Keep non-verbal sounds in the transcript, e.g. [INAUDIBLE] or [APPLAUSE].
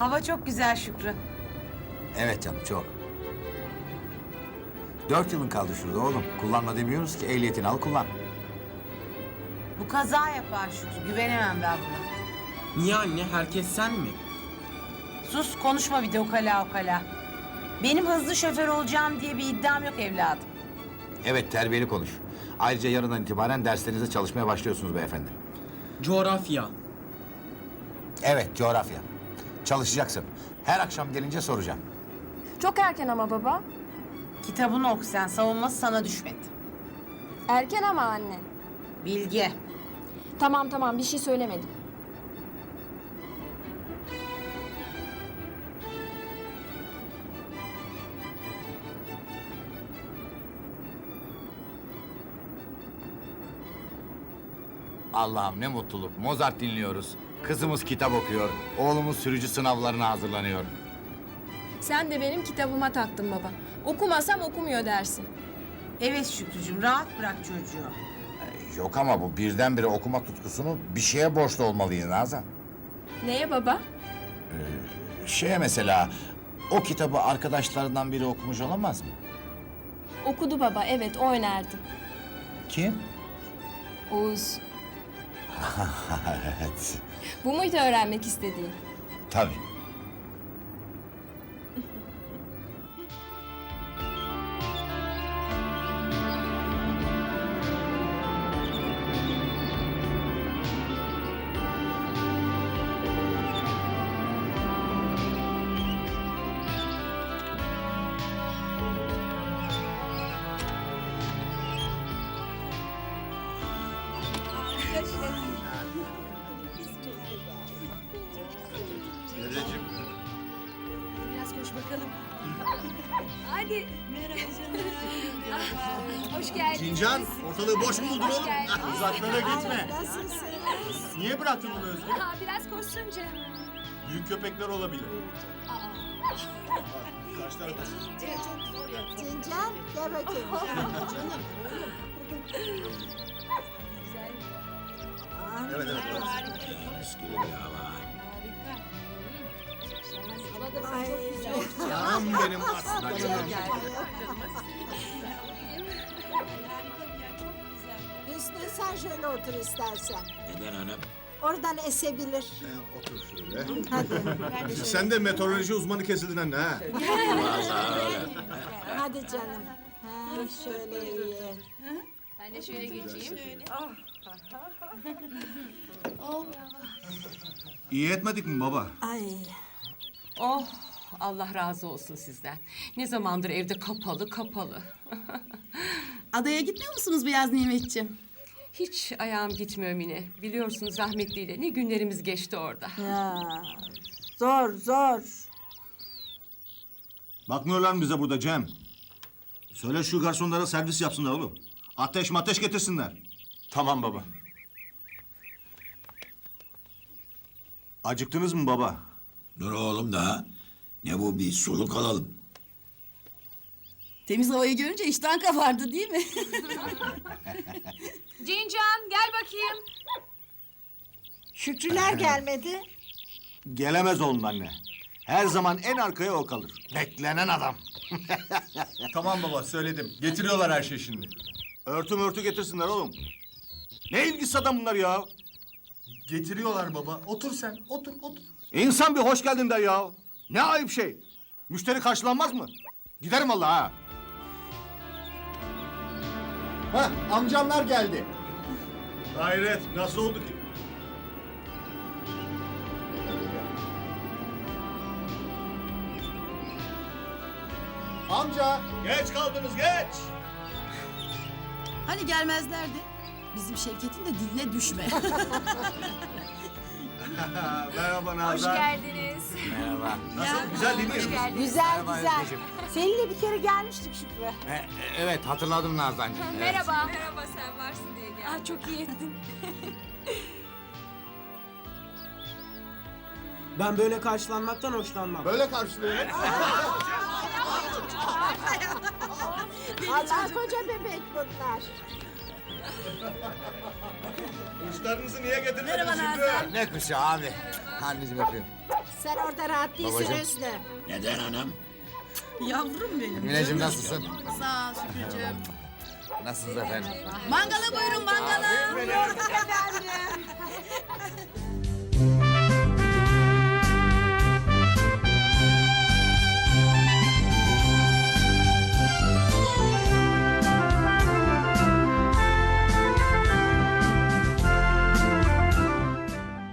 Hava çok güzel Şükrü. Evet canım çok. Dört yılın kaldı şurada oğlum. Kullanma demiyoruz ki ehliyetini al kullan. Bu kaza yapar Şükrü. Güvenemem ben buna. Niye anne? Herkes sen mi? Sus konuşma bir de ukala ukala. Benim hızlı şoför olacağım diye bir iddiam yok evladım. Evet terbiyeli konuş. Ayrıca yarından itibaren derslerinize çalışmaya başlıyorsunuz beyefendi. Coğrafya. Evet coğrafya. Çalışacaksın. Her akşam gelince soracağım. Çok erken ama baba. Kitabını oku sen. Savunması sana düşmedi. Erken ama anne. Bilge. Tamam tamam bir şey söylemedim. Allah'ım ne mutluluk. Mozart dinliyoruz. Kızımız kitap okuyor. Oğlumuz sürücü sınavlarına hazırlanıyor. Sen de benim kitabıma taktın baba. Okumasam okumuyor dersin. Evet Şükrücüğüm rahat bırak çocuğu. Yok ama bu birdenbire okuma tutkusunu bir şeye borçlu olmalıydı Nazan. Neye baba? Şeye mesela o kitabı arkadaşlarından biri okumuş olamaz mı? Okudu baba evet o önerdi. Kim? Oğuz. [LAUGHS] evet. Bu muydu öğrenmek istediğin? Tabii. Biraz koş bakalım. [LAUGHS] Hadi. Merhaba canım. Hoş geldin. Sincan, ortalığı boş mu buldun Hoş oğlum? geldin. Uzaklara gitme. Niye bıraktın bunu Özge? Ha, biraz koşsun canım. Büyük köpekler olabilir. Kaç tane Sincan gel bakayım. Evet evet. Ay, Canım benim aslında canım. Hüsnü sen şöyle otur istersen. Neden hanım? Oradan esebilir. Ee, otur şöyle. Hadi. [LAUGHS] Sen de meteoroloji uzmanı kesildin anne ha. Hadi canım. Ha, şöyle iyi. Ben de şöyle geçeyim. İyi etmedik mi baba? Ay. Oh Allah razı olsun sizden. Ne zamandır evde kapalı kapalı. [LAUGHS] Adaya gitmiyor musunuz Beyaz Nimetciğim? Hiç ayağım gitmiyor Mine. Biliyorsunuz rahmetliyle ne günlerimiz geçti orada. Ya. Zor zor. Bakmıyorlar mı bize burada Cem? Söyle şu garsonlara servis yapsınlar oğlum. Ateş mateş getirsinler. Tamam baba. Acıktınız mı baba? Dur oğlum daha. Ne bu bir soluk alalım. Temiz havayı görünce iştahın kabardı değil mi? [LAUGHS] Cincan gel bakayım. Şükrüler gelmedi. Gelemez oğlum anne. Her zaman en arkaya o kalır. Beklenen adam. [LAUGHS] Tamam baba söyledim. Getiriyorlar her şey şimdi. Örtü mörtü getirsinler oğlum. Ne ilgisi adam bunlar ya? Getiriyorlar baba. Otur sen. Otur otur. İnsan bir hoş geldin der ya. Ne ayıp şey. Müşteri karşılanmaz mı? Giderim vallahi ha. Hah amcamlar geldi. Hayret nasıl oldu ki? Amca geç kaldınız geç. hani gelmezlerdi? Bizim Şevket'in de diline düşme. [LAUGHS] [LAUGHS] Merhaba Hoş Nazan. geldiniz. Merhaba. Nasıl? Güzel değil mi? Hoş geldiniz. Güzel Merhaba güzel. Özgeciğim. Seninle bir kere gelmiştik Şükrü. E, e, evet hatırladım Nazancığım. Evet. Merhaba. Merhaba sen varsın diye geldim. Ah çok iyi ettin. [LAUGHS] Ben böyle karşılanmaktan hoşlanmam. Böyle karşılıyor. Allah koca bebek bunlar. [LAUGHS] Kuşlarınızı niye getirdiniz Merhaba şimdi? Nazan. Ne kuşu abi. Anneciğim öpüyorum. Sen orada rahat değilsin Babacığım. Neden hanım? Yavrum benim. Mineciğim nasılsın? Sağ ol Şükrücüğüm. Nasılsınız efendim? Mangala buyurun mangala. Efendim.